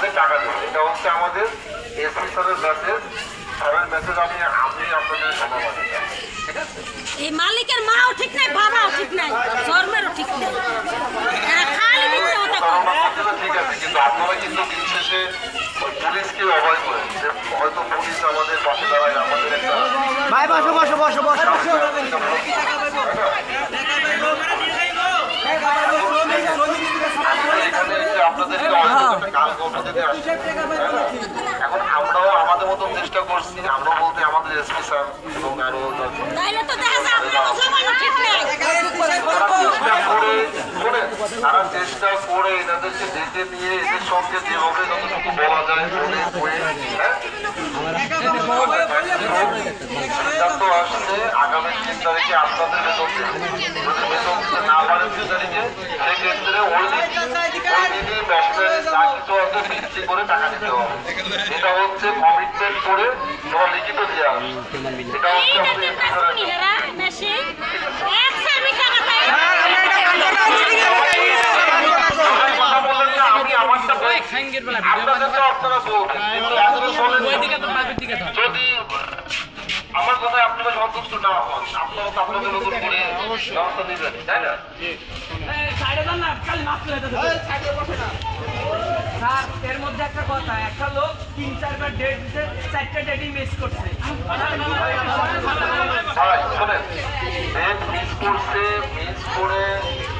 আপনাদের টাকা দেবো। এটা হচ্ছে আমাদের এসপি স্যারের মেসেজ স্যারের মেসেজ আমি আমি আপনাদের আছে? এই মালিকের মাও ঠিক নাই বাবাও ঠিক নাই জন্মেরও ঠিক নাই। এরা খালি মিথ্যে কথা কয়। ধারণা করতে তো ঠিক আছে কিন্তু আপনারা কিন্তু দিন শেষে ওই পুলিশকে অভয় করেন। যে হয়তো পুলিশ আমাদের পাশে দাঁড়ায় আমাদের একটা ভাই বসো বসো বসো বসো এখানে এসে আপনাদেরকে হয়তো একটা কাল গল্প দিতে আসছি এখন আমরাও আমাদের মতন চেষ্টা করছি আমরা বলতে আমাদের এসপি স্যার এবং আরও তারা চেষ্টা করে শোনেন চেষ্টা করে এনাদেরকে ডেকে নিয়ে এদের সঙ্গে যেভাবে যতটুকু বলা যায় বলে হ্যাঁ? সিদ্ধান্ত আসছে আগামী তিন তারিখে আপনাদের বেতন। যদি বেতন না পারে তিন তারিখে সেক্ষেত্রে ওই দিন ভিত্তি করে টাকা দিতে হবে। এটা হচ্ছে কমিটমেন্ট করে তোমার লিখিত দেওয়া এটা হচ্ছে। যদি আমার কথায় আপনারা সন্তুষ্ট না হন আপনারা তো আপনাদের নতুন করে ব্যবস্থা নেবেন তাই না। স্যার এর মধ্যে একটা কথা একটা লোক তিন চারবার ডেট দিতে চারটা ডেটই মিস করছে। শোনেন ডেট মিস করছে মিস করে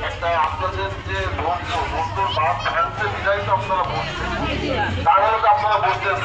একটা আপনাদের যে বন্ধু ধৈর্য বাদ ভাঙতে বিদায় তো আপনারা বসছেন তাহলে তো আপনারা বসছেন